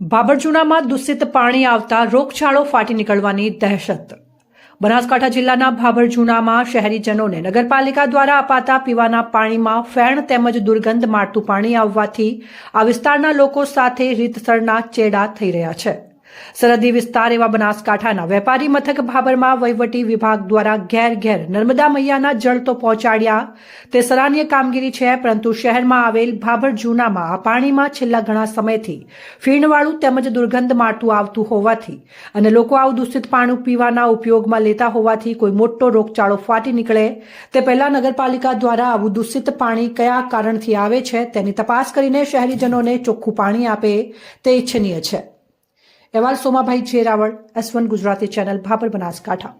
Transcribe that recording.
ભાભરજુણામાં દૂષિત પાણી આવતા રોગચાળો ફાટી નીકળવાની દહેશત. બનાસકાંઠા જિલ્લાના ભાભરજુણામાં શહેરીજનોને નગરપાલિકા દ્વારા અપાતા પીવાના પાણીમાં ફેણ તેમજ દુર્ગંધ મારતું પાણી આવવાથી આ વિસ્તારના લોકો સાથે રીતસરના ચેડા થઈ રહ્યા છે. સરહદી વિસ્તાર એવા બનાસકાંઠાના વેપારી મથક ભાભરમાં વહીવટી વિભાગ દ્વારા ઘેર ઘેર નર્મદા મૈયાના જળ તો પહોંચાડ્યા. તે સરાહનીય કામગીરી છે, પરંતુ શહેરમાં આવેલ ભાભર જૂનામાં આ પાણીમાં છેલ્લા ઘણા સમયથી ફીણવાળું તેમજ દુર્ગંધ મારતું આવતું હોવાથી અને લોકો આવું દૂષિત પાણી પીવાના ઉપયોગમાં લેતા હોવાથી કોઈ મોટો રોગચાળો ફાટી નીકળે. તે પહેલા નગરપાલિકા દ્વારા આવું દૂષિત પાણી કયા કારણથી આવે છે તેની તપાસ કરીને શહેરીજનોને ચોખ્ખું પાણી આપે તે ઇચ્છનીય છે. અહેવાલ Somabhai Jerawal S one Gujarati channel Bhabhar Banaskantha